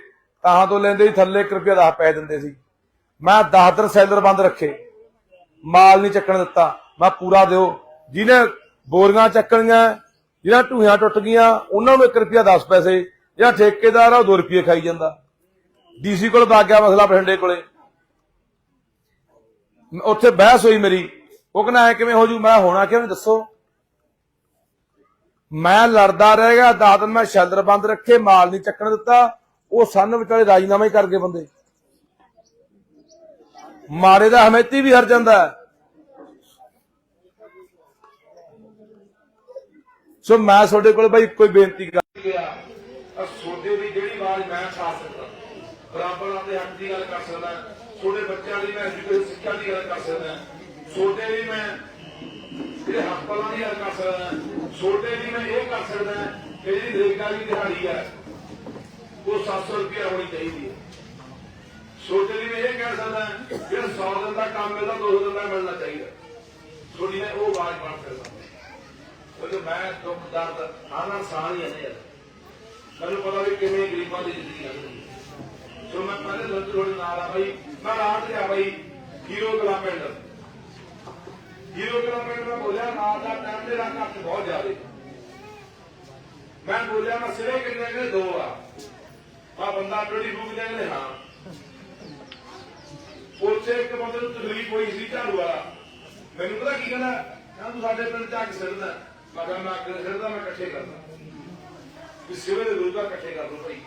ਤਾਂ ਤੋਂ ਲੈਂਦੇ ਸੀ, ਥੱਲੇ 1 ਰੁਪਏ 10 ਪੈ ਦਿੰਦੇ ਸੀ। ਮੈਂ 10 ਦਿਨ ਸੈਲਰ ਬੰਦ ਰੱਖੇ। ਮਾਲ ਨਹੀਂ ਚੱਕਣ ਦਿੱਤਾ। ਮੈਂ ਪੂਰਾ ਦਿਓ। ਜਿਹਨੇ ਬੋਰੀਆਂ ਚੱਕਣੀਆਂ, ਜਿਹਨਾਂ ਢੂਹਾਂ ਟੁੱਟ ਗਈਆਂ, ਉਹਨਾਂ ਨੂੰ 1 ਰੁਪਿਆ 10 ਪੈਸੇ। ਜਿਹੜਾ ਠੇਕੇਦਾਰ ਆ, ਉਹ 2 ਰੁਪਏ ਖਾਈ ਜਾਂਦਾ। ਡੀਸੀ ਕੋਲ ਵਗ ਗਿਆ ਮਸਲਾ ਬਠਿੰਡੇ ਕੋਲੇ। ਉੱਥੇ ਬਹਿਸ ਹੋਈ ਮੇਰੀ। ਉਹ ਕਹਿੰਦਾ, ਐ ਕਿਵੇਂ ਹੋ ਜੂ ਮੈਂ ਹੋਣਾ ਕਿਉਂ ਨਹੀਂ? ਦੱਸੋ। ਮੈਂ ਲੜਦਾ ਰਹਿ ਗਿਆ। ਦਸ ਮੈਂ ਸ਼ੈਲਰ ਬੰਦ ਰੱਖੇ, ਮਾਲ ਨਹੀਂ ਚੱਕਣ ਦਿੱਤਾ। ਉਹ ਸੰਨ ਵਿਚਾਲੇ ਰਾਜੀਨਾਮਾ ਹੀ ਕਰ ਗਏ ਬੰਦੇ। ਮਾਰੇ ਦਾ ਹਮੇਤੀ ਵੀ ਹਰ ਜਾਂਦਾ ਸੋ ਮੈਂ ਤੁਹਾਡੇ ਕੋਲ ਬਾਈ ਕੋਈ ਬੇਨਤੀ ਕਰ ਗਿਆ ਤੁਹਾਡੇ ਦੀ ਜਿਹੜੀ ਆਵਾਜ਼ ਮੈਂ ਉਠਾ ਸਕਦਾ, ਬਰਾਬਰ ਆਪਣੇ ਹੱਕ ਦੀ ਗੱਲ ਕਰ ਸਕਦਾ ਤੁਹਾਡੇ ਬੱਚਿਆਂ ਦੀ ਮੈਂ ਐਜੂਕੇਸ਼ਨ ਸਿੱਖਿਆ ਦੀ ਗੱਲ ਕਰ ਸਕਦਾ ਤੁਹਾਡੇ ਲਈ ਮੈਂ ਜਿਹੜੇ ਹਸਪਤਾਲਾਂ ਦੀ ਗੱਲ ਕਰ ਸਕਦਾ ਛੋਟੇ ਲਈ ਮੈਂ ਇਹ ਕਰ ਸਕਦਾ ਕਿ ਜਿਹੜੀ ਨਰੇਗਾ ਦੀ ਦਿਹਾੜੀ ਹੈ, ਉਹ 700 ਰੁਪਏ ਹੋਣੀ ਚਾਹੀਦੀ ਹੈ। ਛੋਟੇ ਲਈ ਮੈਂ ਇਹ ਕਹਿ ਸਕਦਾ ਜਿਹੜਾ 100 ਦਿਨ ਦਾ ਕੰਮ ਮਿਲਦਾ 200 ਦਿਨ ਦਾ ਮਿਲਣਾ ਚਾਹੀਦਾ ਥੋੜੀ ਨੇ ਉਹ ਆਵਾਜ਼ ਬਣ ਸਕਦਾ ਕਿਉਂਕਿ ਮੈਂ ਦੁੱਖ, ਦਰਦ ਆਨਾ ਸਾਹ ਹੀ ਹੈ ਮੈਨੂੰ ਪਤਾ ਵੀ ਕਿਵੇਂ ਗਰੀਬਾਂ ਦੀ ਜ਼ਿੰਦਗੀ ਲੰਘਦੀ ਸੋ ਮੈਂ ਪਹਿਲੇ ਦਿਨ ਤੋਂ ਨਾਲ ਆ ਬਾਈ, ਮੈਂ ਰਾਤ ਗਿਆ ਬਾਈ, ਹੀਰੋ ਕਲਾ ਪਿੰਡ। ਹੀਰੋ ਕਲਾ ਪਿੰਡ ਮੈਂ ਬੋਲਿਆ, ਰਾਤ ਦਾ ਟਾਈਮ ਦੇ ਰਾਤ ਘੱਟ ਬਹੁਤ ਜ਼ਿਆਦੇ। ਮੈਂ ਬੋਲਿਆ, ਮੈਂ ਸਿਰੇ ਕਿੰਨੇ ਨੇ ਦੋ ਆ। ਆ ਬੰਦਾ ਟੜੀ ਰੂਪ ਦੇ ਨੇ ਹਾਂ। ਉੱਥੇ ਇੱਕ ਬੰਦੇ ਨੂੰ ਤਕਲੀਫ ਹੋਈ ਸੀ ਝਾੜੂ ਵਾਲਾ। ਮੈਨੂੰ ਪਤਾ ਕੀ ਕਹਿੰਦਾ ਕਹਿੰਦਾ ਤੂੰ ਸਾਡੇ ਪਿੰਡ ਚ ਕੇ ਸਿਰਦਾ। ਮੈਂ ਕਿਹਾ, ਮੈਂ ਅੱਗੇ ਸਿਰਦਾ, ਮੈਂ ਇਕੱਠੇ ਕਰਦਾ। ਵੀ ਸਿਵੇ ਦੇ ਰੋਜ਼ਗਾਰ ਇਕੱਠੇ ਕਰ ਲਓ ਭਾਈ।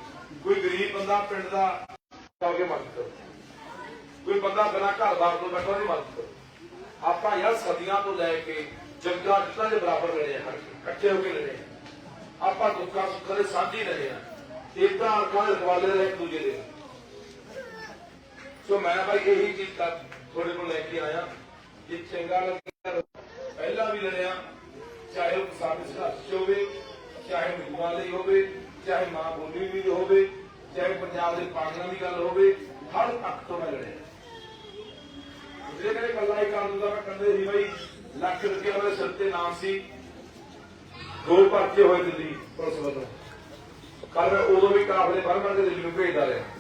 ਕੋਈ ਗਰੀਬ ਬੰਦਾ ਪਿੰਡ ਦਾ ਕਰਕੇ ਮਦਦ ਕਰੋ। ਕੋਈ ਬੰਦਾ ਬਿਨਾਂ ਘਰ-ਬਾਰ ਤੋਂ ਬੈਠਾ ਨਹੀਂ ਮਦਦ ਕਰੋ। ਆਪਾਂ ਯਾਰ ਸਦੀਆਂ ਤੋਂ ਲੈ ਕੇ ਜੰਗਾਂ ਜਿੱਤਾਂ ਦੇ ਬਰਾਬਰ ਲੜੇ ਆ ਇਕੱਠੇ ਹੋ ਕੇ ਲੜੇ ਆਪਾਂ ਦੁੱਖਾਂ ਸੁੱਖਾਂ ਦੇ ਸਾਂਝੀ ਰਹੇ ਆ। ਇਦਾਂ ਅਰਕਾਂ ਦੇ ਹਵਾਲੇ ਰਹੇ ਇੱਕ ਦੂਜੇ ਦੇ। ਸੋ ਮੈਂ ਭਾਈ ਇਹੀ ਚੀਜ਼ ਤੱਕ ਤੁਹਾਡੇ ਕੋਲ ਲੈ ਕੇ ਆਇਆ ਕਿ ਚੰਗਾ ਲੱਗਿਆ, ਪਹਿਲਾਂ ਵੀ ਲੜਿਆ, ਚਾਹੇ ਉਹ ਕਿਸਾਨ ਸੰਘਰਸ਼ ਹੋਵੇ, ਚਾਹੇ ਮਜ਼ਦੂਰਾਂ ਲਈ ਹੋਵੇ, ਚਾਹੇ ਮਾਂ ਬੋਲੀ ਲਈ ਹੋਵੇ, ਚਾਹੇ ਪੰਜਾਬ ਦੇ ਪਾਣੀਆਂ ਦੀ ਗੱਲ ਹੋਵੇ, ਹਰ ਪੱਖ ਤੋਂ ਮੈਂ ਲੜਿਆ। ਜਿਹੜੇ ਕਹਿੰਦੇ ਕੱਲਾ ਹੀ ਕੰਮ ਦਾ ਮੈਂ ਕਹਿੰਦੇ ਸੀ ਬਈ ਲੱਖ ਰੁਪਏ ਮੇਰੇ ਸਿਰ ਤੇ ਨਾਮ ਸੀ, ਦੋ ਪਰਚੇ ਹੋਏ ਦਿੱਲੀ ਪੁਲਿਸ ਵੱਲੋਂ। ਪਰ ਮੈਂ ਉਦੋਂ ਵੀ ਕਾਫਲੇ ਭਰ ਭਰ ਦਿੱਲੀ ਨੂੰ ਭੇਜਦਾ ਰਿਹਾ।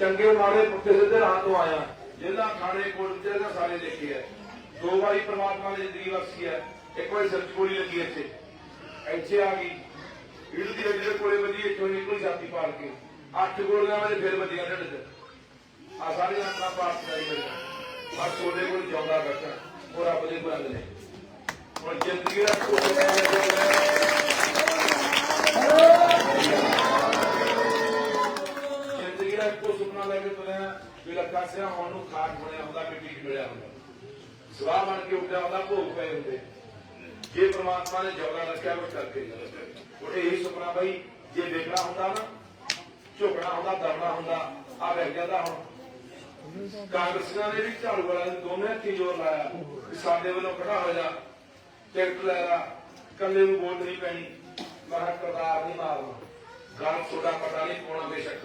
ਚੰਗੇ ਮਾੜੇ ਪੁੱਠੇ ਸਿੱਧੇ ਰਾਹ ਤੋਂ ਆਇਆ। ਜਿਹਦਾ ਖਾਣੇ ਕੋਲ ਤੇ ਨਾ ਸਾਰੇ ਦੇਖੇ ਐ ਦੋ ਵਾਰੀ ਪ੍ਰਮਾਤਮਾ ਨੇ ਜ਼ਿੰਦਗੀ ਬਖਸ਼ੀ ਹੈ ਇੱਕ ਵਾਰੀ ਸਿਰ ਗੋਲੀ ਲੱਗੀ ਇੱਥੇ। ਇੱਥੇ ਆ ਗਈ। ਈੜ ਦੀ ਰੱਜੀ ਦੇ ਕੋਲੇ ਵੱਜੀ, ਇੱਥੋਂ ਨਿਕਲ ਜਾਤੀ ਪਾਲ ਕੇ। ਅੱਠ ਗੋਲੀਆਂ ਮੇਰੇ ਫਿਰ ਵੱਜੀਆਂ ਢਿੱਡ 'ਚ। ਆ ਸਾਰੀਆਂ ਆਪਣਾ ਪਾਸ ਕਰਾਈ ਮੇਰੀਆਂ ਆ ਛੋਟੇ ਕੋਲ ਜਾਉਂਦਾ ਬੈਠਾ। ਉਹ ਰੱਬ ਦੇ ਬੰਦ ਨੇ। ਹੁਣ ਜ਼ਿੰਦਗੀ ਦਾ ਕੋਈ ਦਾ ਲੈ ਕੇ ਤੁਰਿਆ ਵੀ ਲੱਖਾਂ ਸਿਆ ਹੁਣ ਨੂੰ ਖਾਟ ਬਣਿਆ ਹੁੰਦਾ ਮਿੱਟੀ 'ਚ ਮਿਲਿਆ ਹੁੰਦਾ। ਸਵਾਹ ਬਣ ਕੇ ਉੱਠਿਆ ਹੁੰਦਾ, ਭੋਗ ਪਏ ਹੁੰਦੇ। ਜੇ ਪ੍ਰਮਾਤਮਾ ਨੇ ਜੋਗਾ ਰੱਖਿਆ ਉਹ ਕਰਕੇ ਉਹ ਇਹੀ ਸੁਪਨਾ ਬਈ, ਜੇ ਵੇਖਣਾ ਹੁੰਦਾ ਨਾ, ਝੁਕਣਾ ਹੁੰਦਾ, ਦਰਨਾ ਹੁੰਦਾ ਆ ਵੇਖ ਜਾਂਦਾ ਹੁਣ। ਕਾਂਗਰਸੀਆਂ ਨੇ ਵੀ ਝਾੜੂ ਵਾਲਾ ਦੋਨੇ ਹੱਥੀ ਜ਼ੋਰ ਲਾਇਆ ਵੀ ਸਾਡੇ ਵੱਲੋਂ ਖੜਾ ਹੋ ਜਾ, ਟਿਕਟ ਲੈ ਲਾ ਕੱਲੇ ਨੂੰ ਵੋਟ ਨਹੀਂ ਪੈਣੀ। ਮੈਂ ਕਰਤਾਰ ਨਹੀਂ ਮਾਰਨਾ। ਗੱਲ ਤੁਹਾਡਾ ਪਤਾ ਨਹੀਂ ਕੋਣਾ ਬੇਸ਼ੱਕ।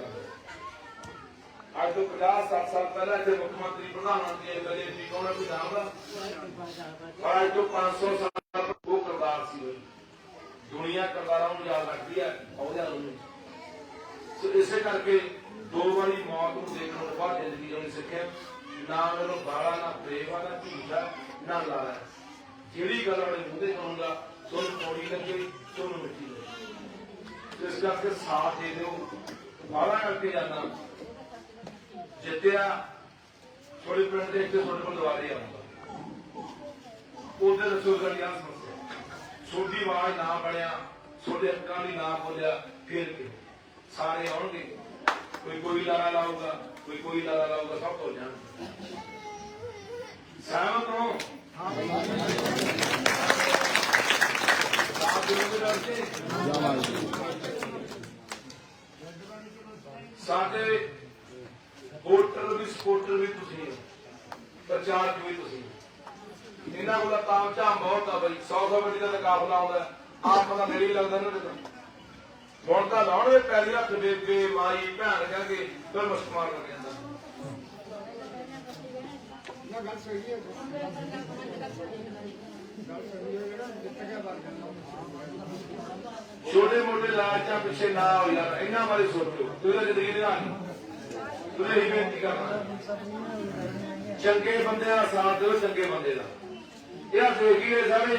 ਅੱਜ ਤੋਂ 50 60 ਸਾਲ ਪਹਿਲਾਂ ਇੱਥੇ ਮੁੱਖ ਮੰਤਰੀ ਪ੍ਰਧਾਨ ਮੰਤਰੀ ਐਮਐਲਏ ਸੀ ਕੌਣ ਕੋਈ ਨਾਮ ਦਾ ਅੱਜ ਤੋਂ 500 ਸਾਲ ਉਹ ਕਰਤਾਰ ਸੀ ਦੁਨੀਆ ਕਰਤਾਰਾਂ ਨੂੰ ਯਾਦ ਰੱਖਦੀ ਹੈ ਉਹਦੇ ਨੂੰ ਸੋ ਇਸੇ ਕਰਕੇ ਦੋ ਵਾਰੀ ਮੌਤ ਨੂੰ ਦੇਖਣ ਤੋਂ ਬਾਅਦ ਜ਼ਿੰਦਗੀ ਜਿਉਣੀ ਸਿੱਖਿਆ। ਨਾ ਮੈਨੂੰ ਬਾਲਾ ਨਾ ਪ੍ਰੇਵਾ ਨਾ ਝੂਠਾ ਨਾ ਲਾਲਾ। ਜਿਹੜੀ ਗੱਲ ਆਪਣੇ ਮੂੰਹ ਤੇ ਕਹੂੰਗਾ ਤੁਹਾਨੂੰ ਥੋੜੀ ਲੱਗੇ ਤੁਹਾਨੂੰ ਮਿੱਠੀ ਲੱਗੇ। ਇਸ ਕਰਕੇ ਸਾਥ ਦੇ ਦਿਓ। ਬਾਲਾ ਕਰਕੇ ਜਾਣਾ ਜਿੱਤਿਆ ਥੋੜੀ ਪਿੰਡ ਦੇ ਇੱਥੇ ਤੁਹਾਡੇ ਕੋਲ ਦੁਆਰੇ ਆਉਂਦਾ ਉਹਦੇ ਦੱਸੋ ਗੱਲ ਯਾਰ ਸਮੱਸਿਆ ਛੋਟੀ ਆਵਾਜ਼ ਨਾ ਬਣਿਆ ਛੋਟੇ ਅੱਖਾਂ ਦੀ ਨਾ ਬੋਲਿਆ ਫਿਰ ਕੀ? ਸਾਰੇ ਆਉਣਗੇ। ਕੋਈ ਕੋਈ ਲਾਰਾ ਲਾਊਗਾ ਕੋਈ ਕੋਈ ਲਾਰਾ ਲਾਊਗਾ ਸਭ ਤੋਂ ਜਾਣ ਸਹਿਮਤ ਹੋ? ਸਾਡੇ ਵੋਟਰ ਵੀ ਸਪੋਰਟਰ ਵੀ ਤੁਸੀਂ ਹੋ। ਪ੍ਰਚਾਰਕ ਵੀ ਤੁਸੀਂ। ਇਹਨਾਂ ਕੋਲ ਤਾਂ ਝਾਮ ਬਹੁਤ ਆ ਬਈ। 100 100 ਗੱਡੀ ਦਾ ਕਾਫਲਾ ਆਉਂਦਾ। ਆਪ ਨੇੜੇ ਹੀ ਲੱਗਦਾ ਨਾ ਕਿਤੇ ਹੁਣ ਤਾਂ ਲਾਉਣਗੇ ਪੈਰੀ ਹੱਥ ਬੇਬੇ ਮਾਈ ਭੈਣ ਕਹਿੰਗੇ ਫਿਰ ਮੁਸਕਮਾਰ ਲੱਗ ਜਾਂਦਾ। ਨਾ ਗੱਲ ਸਹੀ ਹੈ। ਛੋਟੇ ਮੋਟੇ ਲਾਲਚਾਂ ਪਿੱਛੇ ਨਾ ਹੋ ਯਾਰ ਇਹਨਾਂ ਬਾਰੇ ਸੋਚੋ। ਤੁਸੀਂ ਤਾਂ ਜ਼ਿੰਦਗੀ ਦੇ ਨਾਲ ਇਹ ਬੇਨਤੀ ਚੰਗੇ ਬੰਦੇ ਦਾ ਸਾਥ ਦਿਓ ਚੰਗੇ ਬੰਦੇ ਦਾ। ਇਹ ਦੇਖੀਏ ਸਾਰੇ।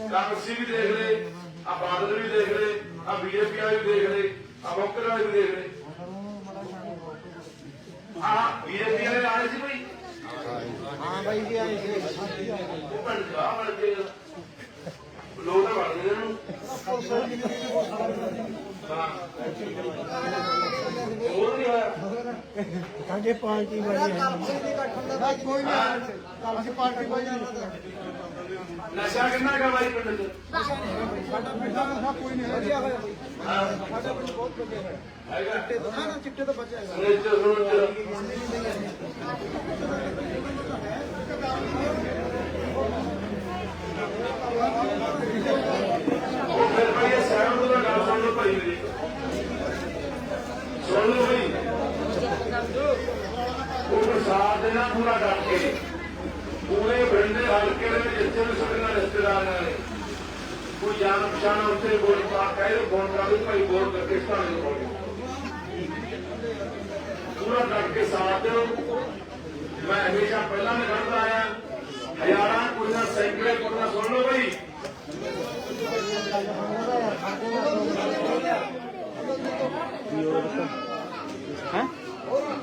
ਕਾਂਗਰਸੀ ਵੀ ਦੇਖ ਲੈ ਆ ਬਾਦਲ ਵੀ ਦੇਖ ਲੈ ਆ ਬੀਜੇਪੀ ਵਾਲੇ ਵੀ ਦੇਖ ਲੈ ਆ ਮੌਕਰ ਵਾਲੇ ਵੀ ਦੇਖ ਲੈ ਆ ਬੀਜੇਪੀ ਵਾਲੇ ਆਏ ਸੀ ਭਾਈ ਹਾਂ ਬਾਈ ਜੀ ਆਏ ਸੀ। ਉਹ ਜਾ ਵੜ ਕੇ ਲੋਕ ਵੜ ਗਏ ਇਹਨਾਂ ਹੋਰ ਨਹੀਂ ਹੋਇਆ? ਸਾਡੇ ਪਾਰਟੀ ਵਾਲੀ ਹੈ ਕੋਈ ਨਹੀਂ ਕੱਲ ਅਸੀਂ ਪਾਰਟੀ ਵਾਲੀ ਨਸ਼ਾ ਕਿੰਨਾ ਕਾ ਬਾਈ ਪਿੰਡ ਚ? ਸਾਡਾ ਪਿੰਡਾਂ ਦਾ ਕੋਈ ਨਹੀਂ ਹਾਂ ਸਾਡਾ ਪਿੰਡ ਬਹੁਤ ਵਧੀਆ ਹੋਇਆ। ਹੈਗਾ ਨਾ ਨਾ ਚਿੱਟੇ ਤੋਂ ਬਚਿਆ ਹੈਗਾ ਸੁਣੇ ਸੁਣ ਚ ਉਹ ਫਿਰ ਭਾਈ ਇਹ ਸਹਿਮਤ ਦਾ ਗੱਲ ਸੁਣ ਲਓ ਭਾਈ ਮੇਰੀ। ਸੁਣ ਲਓ ਭਾਈ। ਉਹ ਪ੍ਰਸਾਦ ਦੇ ਨਾਲ ਪੂਰਾ ਡਟ ਕੇ ਪੂਰੇ ਪਿੰਡ ਦੇ ਹਲਕੇ ਦੇ ਵਿੱਚ ਜਿੱਥੇ ਵੀ ਸਾਡੇ ਨਾਲ ਰਿਸ਼ਤੇਦਾਰਾਂ ਨੇ ਕੋਈ ਜਾਣ ਪਛਾਣ ਉੱਥੇ ਵੋਟ ਪਾ ਕੇ ਫੋਨ ਕਰਾ ਦੇ ਭਾਈ ਵੋਟ ਕਰਕੇ ਸਥਾਨ ਦੇ ਕੋਲ ਪੂਰਾ ਡਟ ਕੇ ਸਾਥ ਦਿਓ ਮੈਂ ਹਮੇਸ਼ਾ ਪਹਿਲਾਂ ਮੈਂ ਕਰਦਾ ਆਇਆ ਹਜ਼ਾਰਾਂ ਕੁੜੀਆਂ ਸੈਂਕੜੇ ਕੁੜੀਆਂ ਸੁਣ ਲਓ ਭਾਈ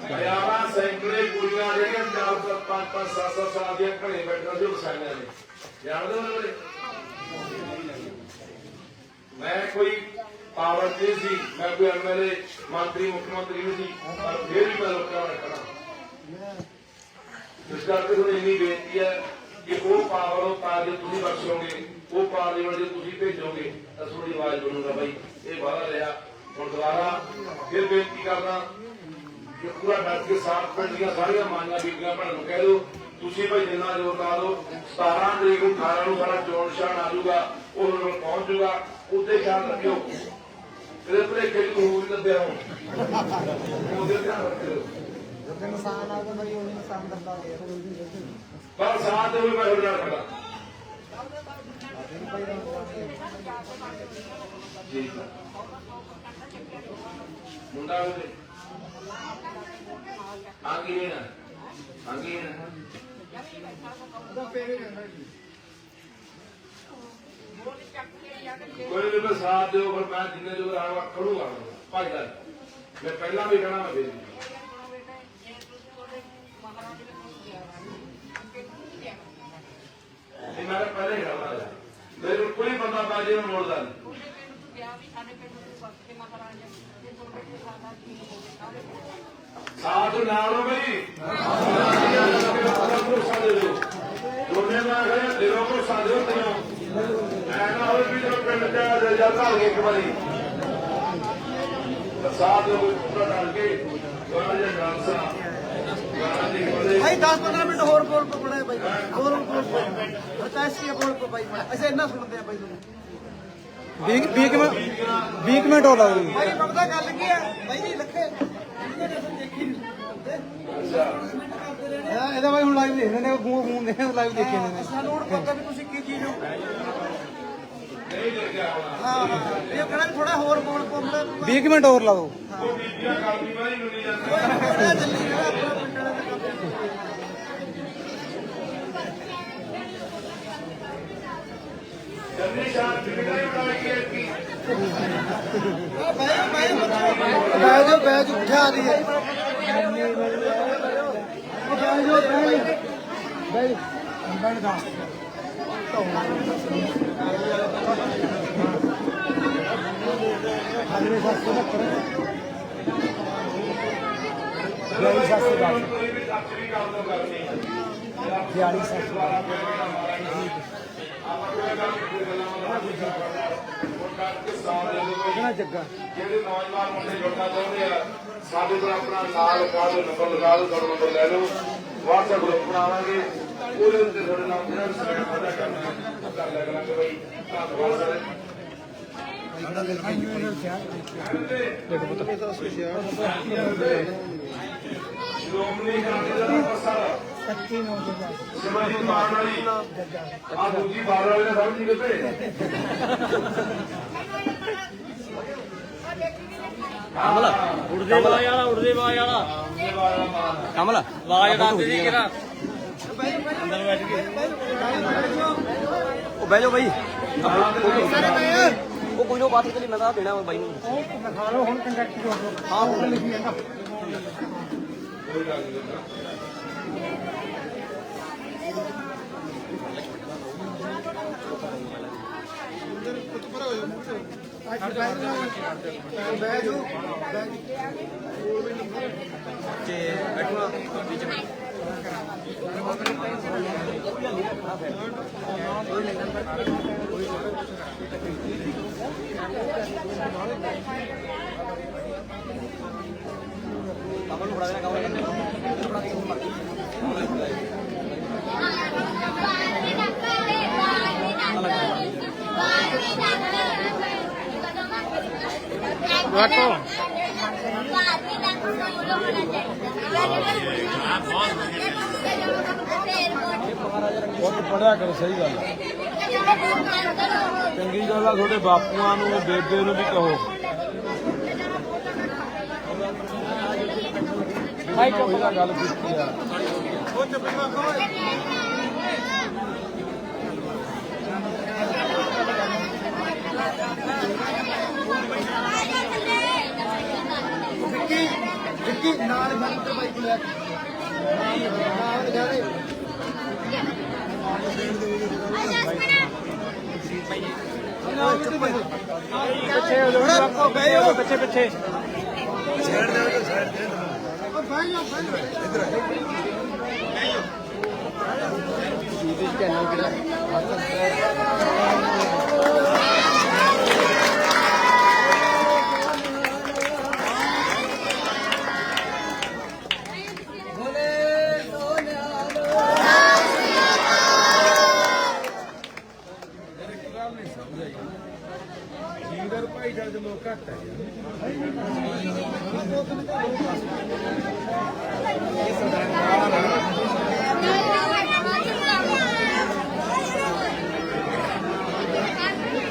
ਹਜ਼ਾਰਾਂ ਸੈਂਕੜੇ ਕੁੜੀਆਂ ਜਿਹੜੀਆਂ ਚਾਰ ਚਾਰ ਪੰਜ ਪੰਜ ਸੱਤ ਸੱਤ ਸਾਲ ਦੀਆਂ ਘਰੇ ਬੈਠੀਆਂ ਸੀ ਵਸਾਈਆਂ ਨੇ। ਜਾਣਦੇ ਹੋ ਉਹਨਾਂ ਨੇ ਮੈਂ ਕੋਈ ਪਾਵਰ ਨਹੀਂ ਸੀ, ਮੈਂ ਕੋਈ ਐਮਐਲਏ ਮੰਤਰੀ, ਮੁੱਖ ਮੰਤਰੀ ਨਹੀਂ ਸੀ, ਪਰ ਫਿਰ ਵੀ ਮੈਂ ਲੋਕਾਂ ਨਾਲ ਖੜਾ। ਇਸ ਕਰਕੇ ਤੁਹਾਨੂੰ ਇੰਨੀ ਬੇਨਤੀ ਹੈ ਕਿ ਉਹ ਪਾਵਰ ਉਹ ਪਾ ਕੇ ਤੁਸੀਂ ਬਖਸ਼ੋਗੇ, ਉਹ ਪਾਰਲੀਮੈਂਟ ਜੇ ਤੁਸੀਂ ਭੇਜੋਗੇ, ਤਾਂ ਤੁਹਾਡੀ ਆਵਾਜ਼ ਬਣੂਗਾ ਬਾਈ, ਇਹ ਵਾਦਾ ਰਿਹਾ। ਹੁਣ ਦੁਬਾਰਾ ਫਿਰ ਬੇਨਤੀ ਕਰਦਾ ਕਿ ਪੂਰਾ ਡਟ ਕੇ ਸਾਥ ਪਿੰਡ ਦੀਆਂ ਸਾਰੀਆਂ ਮਾਈਆਂ ਬੀਬੀਆਂ ਭੈਣਾਂ ਨੂੰ ਕਹਿ ਦਿਓ। ਤੁਸੀਂ ਭਾਈ ਜਿੰਨਾ ਜ਼ੋਰ ਲਾ ਦਿਓ 17 ਤਰੀਕ ਨੂੰ 18 ਨੂੰ ਸਾਡਾ ਚੋਣ ਨਿਸ਼ਾਨ ਆ ਜਾਊਗਾ ਉਹ ਨੂੰ ਪਹੁੰਚ ਜਾਊਗਾ। ਉੱਤੇ ਖਿਆਲ ਰੱਖਿਓ। ਤੇਰੇ ਭਲੇਖੇ ਨੂੰ ਹੋਰ ਲੱਭਿਆ ਹੁਣ। ਉਹਦੇ ਧਿਆਨ ਰੱਖਿਓ। ਇਨਸਾਨ ਆ ਤਾਂ ਬਈ ਉਹ ਇਨਸਾਨ ਕਰਦਾ ਹੈ ਪਰ ਸਾਥ ਦੇ ਵੀ ਮੈਂ ਤੁਹਾਡੇ ਨਾਲ ਖੜਾ। ਜੀ। ਮੁੰਡਾ ਉਹਦੇ। ਆਗੀ ਨੇ ਆਗੀ ਨੇ ਕੋਈ ਵੀ ਮੈਂ ਸਾਥ ਦਿਓ ਪਰ ਮੈਂ ਜਿੰਨੇ ਜੋ ਰਹਾ ਖੜੂਗਾ ਭਾਈਦਾਰ ਮੈਂ ਪਹਿਲਾਂ ਵੀ ਕਹਿਣਾ ਮੈਂ ਫੇਰ ਵੀ। ਇਹ ਮੈਂ ਤਾਂ ਪਹਿਲਾਂ ਹੀ ਖੜਾ ਮੇਰੇ ਕੋਲ ਕੋਈ ਬੰਦਾ ਬਾਜੇ ਨੂੰ ਮੋੜਦਾ ਨਹੀਂ। ਸਾਥ ਨਾਲ ਹੋ ਬਈ ਦੋਨੇ ਮੈਂ ਕਹਿੰਦਾ ਦਿਲੋਂ ਕੋ ਤੈਨੂੰ ਨਾ ਵੀ ਪਿੰਡ ਚ ਇੱਕ ਵਾਰੀ। ਸਾਥ ਹੋ ਪੂਰਾ ਡਰ ਕੇ ਦੋਨਾਂ ਦੇ ਨਾਲ ਸਾ ਗਾਣਾ ਦੀ ਬੋਲੇ ਭਾਈ 10 15 ਮਿੰਟ ਹੋਰ ਬੋਲ ਪੋ ਬੜਾ ਭਾਈ। ਹੋਰ ਬੋਲ ਪੋ ਪ੍ਰਕਾਸ਼ੀ ਬੋਲ ਪੋ ਭਾਈ। ਅਸੀਂ ਇੰਨਾ ਸੁਣਦੇ ਆ ਭਾਈ ਤੁਹਾਨੂੰ। 20 20 ਮਿੰਟ 20 ਮਿੰਟ ਹੋ ਭਾਈ ਪਤਾ ਗੱਲ ਕੀ ਹੈ ਭਾਈ ਜੀ ਲੱਖੇ। ਇਹਦਾ ਬਾਈ ਹੁਣ ਲਾਈਵ ਦੇਖਦੇ ਨੇ ਗੂੰ ਗੂੰ ਦੇ ਲਾਈਵ ਦੇਖੇ ਨੇ ਸਾਨੂੰ ਹੁਣ ਪਤਾ ਵੀ ਤੁਸੀਂ ਕੀ ਚੀਜ਼ ਹੋ। ਹਾਂ ਹਾਂ ਇਹ ਕਹਿੰਦਾ ਥੋੜਾ ਹੋਰ ਬੋਲ ਬੜਾ 20 ਮਿੰਟ ਹੋਰ ਲਾਓ ਉਹ ਬੀਬੀਆਂ ਕਰਦੀ ਬਾਈ ਮੰਨੀ ਜਾਂਦੀ ਥੋੜਾ ਬਹਿ ਜਾ ਬਹਿ ਜਾ ਉਠਾ ਦੀ ਹੈ ਬਹਿ ਜਾ ਬਹਿ ਜਾ ਬਹਿ ਬਹਿ ਜਾ ਬਿਆਲੀ ਸੱਤ ਸੌ ਦਸ ਤੁਸੀਂ ਵੀ ਟੱਚ ਵੀ ਕਰ ਦਿਓ ਆਪਾਂ ਕੋਈ ਗੱਲ ਨਹੀਂ ਗੱਲਾਂ ਦੇ ਕਿਹਨਾਂ ਜੱਗਾ? ਜਿਹੜੇ ਨੌਜਵਾਨ ਮੁੰਡੇ ਜੁੜਨਾ ਚਾਹੁੰਦੇ ਆ ਸਾਡੇ ਕੋਲ ਆਪਣਾ ਨਾਮ ਲਿਖਾ ਦਿਓ ਨੰਬਰ ਲਗਾ ਦਿਓ ਤੁਹਾਡਾ ਨੰਬਰ ਲੈ ਲਓ। WhatsApp ਗਰੁੱਪ ਬਣਾਵਾਂਗੇ। ਉਹਦੇ ਉੱਤੇ ਤੁਹਾਡੇ ਨਾਮ ਜਿਹੜਾ ਵੀ ਸਬਮਿਟ ਪਤਾ ਕਰਨਾ ਕਰ ਲਿਆ ਕਰਾਂਗੇ ਬਈ। ਧੰਨਵਾਦ ਸਾਰੇ। ਸ਼੍ਰੋਮਣੀ ਅਕਾਲੀ ਦਲ ਅੰਮ੍ਰਿਤਸਰ ਸਿਮਰਜੀਤ ਮਾਨ ਵਾਲੀ ਆ ਦੂਜੀ ਬਾਰ ਵਾਲੇ ਨੇ ਸਮਝ ਨਹੀਂ ਗਏ ਕਮਲ ਉੜਦੇ ਬਾਜ ਵਾਲਾ ਉੜਦੇ ਬਾਜ ਵਾਲਾ। ਕਮਲ ਬਾਜ ਡਾਂਦੇ ਸੀ ਕਿਹੜਾ? ਅੰਦਰ ਬੈਠ ਕੇ। ਉਹ ਬਹਿ ਜਾਓ ਬਾਈ। ਉਹ ਕੋਈ ਨਾ ਬਾਤ ਕਰੀ ਮੈਂ ਤਾਂ ਦੇਣਾ ਬਾਈ ਨੂੰ। ਖਾ ਲਓ ਹੁਣ ਕੰਡਕਟਰ ਹੋ ਹਾਂ। ਹੁਣ ਲਿਖੀ ਜਾਂਦਾ। ਬਹਿ ਜਾ ਤੇ ਬੈਠਣਾ ਵਿੱਚ ਕਮਲ ਨੂੰ ਫੜਾ ਦੇਣਾ ਕਮਲ ਰੱਖੋ ਬਹੁਤ ਪੜਿਆ ਕਰੋ ਸਹੀ ਗੱਲ। ਚੰਗੀ ਗੱਲ ਆ ਤੁਹਾਡੇ ਬਾਪੂਆਂ ਨੂੰ ਬੇਬੇ ਨੂੰ ਵੀ ਕਹੋ। ਭਾਈ ਉਹੀ ਤਾਂ ਗੱਲ ਕੀਤੀ ਆ। ਵਿੱਕੀ ਵਿੱਕੀ ਨਾਲ ਬੰਦ ਬਾਈ ਕੋਲ ਨਾਲ ਜਾ ਰਹੇ ਪਿੱਛੇ ਹੋ ਜਾਓ ਰੱਖੋ ਗਏ ਹੋ ਪਿੱਛੇ। ਪਿੱਛੇ ਬਹਿ ਜਾ ਬਹਿ ਜਾ ਜੀਂਦਰ ਭਾਈ ਜਦ